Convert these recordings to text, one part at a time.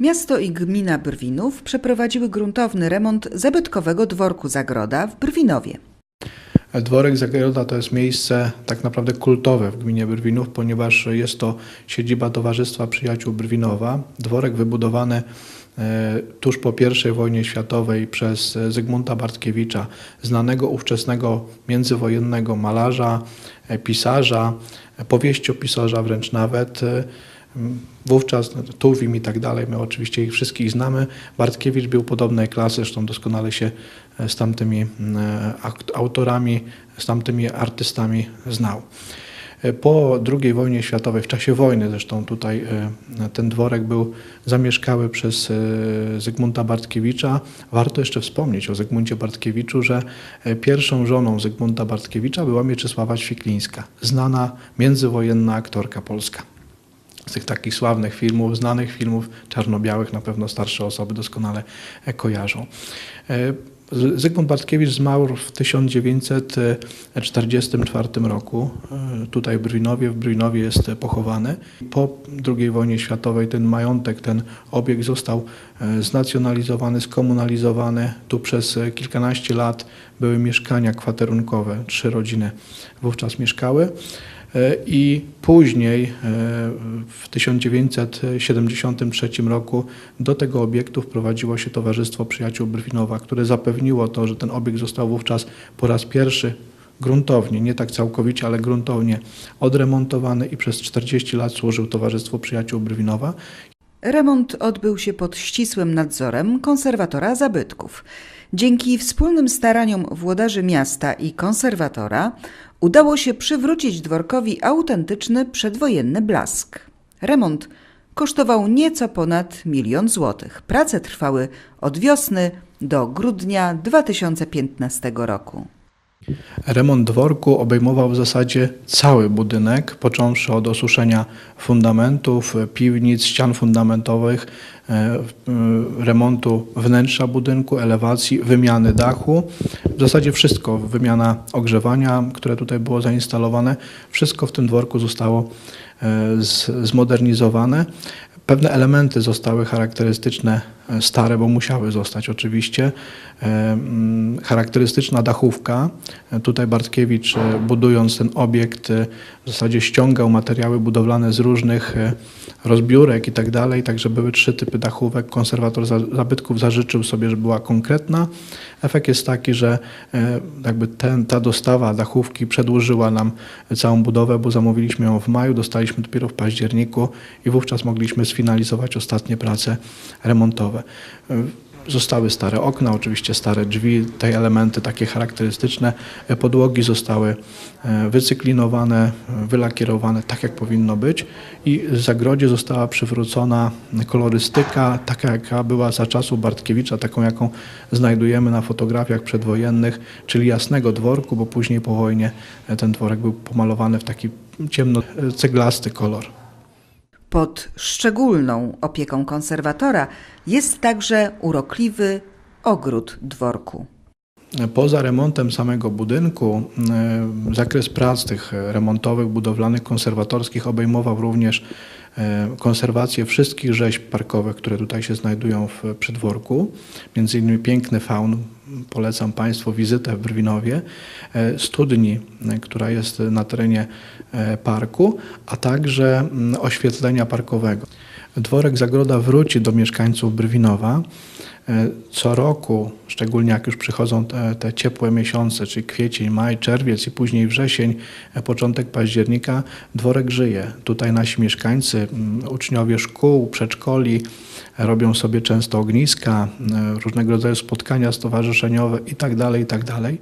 Miasto i gmina Brwinów przeprowadziły gruntowny remont zabytkowego dworku Zagroda w Brwinowie. Dworek Zagroda to jest miejsce tak naprawdę kultowe w gminie Brwinów, ponieważ jest to siedziba Towarzystwa Przyjaciół Brwinowa. Dworek wybudowany e, tuż po I wojnie światowej przez Zygmunta Bartkiewicza, znanego ówczesnego międzywojennego malarza, e, pisarza, e, powieściopisarza wręcz nawet. Wówczas no, Tuwim i tak dalej, my oczywiście ich wszystkich znamy. Bartkiewicz był podobnej klasy, zresztą doskonale się e, z tamtymi e, autorami, z tamtymi artystami znał. E, Po II wojnie światowej, w czasie wojny zresztą tutaj ten dworek był zamieszkały przez Zygmunta Bartkiewicza. Warto jeszcze wspomnieć o Zygmuncie Bartkiewiczu, że pierwszą żoną Zygmunta Bartkiewicza była Mieczysława Świklińska, znana międzywojenna aktorka polska z tych takich sławnych filmów, znanych filmów czarno-białych, na pewno starsze osoby doskonale e, kojarzą. E, Zygmunt Bartkiewicz zmarł w 1944 roku. e, Tutaj w Brwinowie, w Brwinowie jest pochowany. Po II wojnie światowej ten majątek, ten obiekt został znacjonalizowany, skomunalizowany. Tu przez kilkanaście lat były mieszkania kwaterunkowe, trzy rodziny wówczas mieszkały. E, I później, e, w 1973 roku, do tego obiektu wprowadziło się Towarzystwo Przyjaciół Brwinowa, które zapewniło to, że ten obiekt został wówczas po raz pierwszy gruntownie, nie tak całkowicie, ale gruntownie odremontowany i przez 40 lat służył Towarzystwu Przyjaciół Brwinowa. Remont odbył się pod ścisłym nadzorem konserwatora zabytków. Dzięki wspólnym staraniom włodarzy miasta i konserwatora udało się przywrócić dworkowi autentyczny przedwojenny blask. Remont kosztował nieco ponad milion złotych. Prace trwały od wiosny do grudnia 2015 roku. Remont dworku obejmował w zasadzie cały budynek, począwszy od osuszenia fundamentów, piwnic, ścian fundamentowych, e, e, remontu wnętrza budynku, elewacji, wymiany dachu. W zasadzie wszystko, wymiana ogrzewania, które tutaj było zainstalowane, wszystko w tym dworku zostało e, zmodernizowane. Pewne elementy zostały charakterystyczne, stare, bo musiały zostać oczywiście. E, mm, Charakterystyczna dachówka. E, Tutaj Bartkiewicz, e, budując ten obiekt, w zasadzie ściągał materiały budowlane z różnych rozbiórek i tak dalej, także były trzy typy dachówek. Konserwator za- zabytków zażyczył sobie, żeby była konkretna. Efekt jest taki, że jakby ten, ta dostawa dachówki przedłużyła nam całą budowę, bo zamówiliśmy ją w maju, dostaliśmy dopiero w październiku i wówczas mogliśmy sfinalizować ostatnie prace remontowe. E, Zostały stare okna, oczywiście stare drzwi, te elementy takie charakterystyczne. E, Podłogi zostały e, wycyklinowane, wylakierowane tak jak powinno być i w zagrodzie została przywrócona kolorystyka, taka jaka była za czasów Bartkiewicza, taką jaką znajdujemy na fotografiach przedwojennych, czyli jasnego dworku, bo później po wojnie ten dworek był pomalowany w taki ciemno-ceglasty kolor. Pod szczególną opieką konserwatora jest także urokliwy ogród dworku. Poza remontem samego budynku, e, zakres prac tych remontowych, budowlanych, konserwatorskich obejmował również konserwację wszystkich rzeźb parkowych, które tutaj się znajdują w przedworku. Między innymi piękny faun, polecam Państwu wizytę w Brwinowie, e, studni, e, która jest na terenie e, parku, a także mm, oświetlenia parkowego. Dworek Zagroda wróci do mieszkańców Brwinowa. E, Co roku, szczególnie jak już przychodzą te, te ciepłe miesiące, czyli kwiecień, maj, czerwiec i później wrzesień, e, początek października, dworek żyje. Tutaj nasi mieszkańcy, uczniowie szkół, przedszkoli e, robią sobie często ogniska, różnego rodzaju spotkania stowarzyszeniowe itd., itd.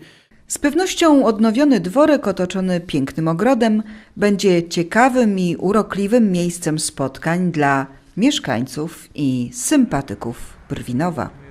Z pewnością odnowiony dworek otoczony pięknym ogrodem będzie ciekawym i urokliwym miejscem spotkań dla mieszkańców i sympatyków Brwinowa.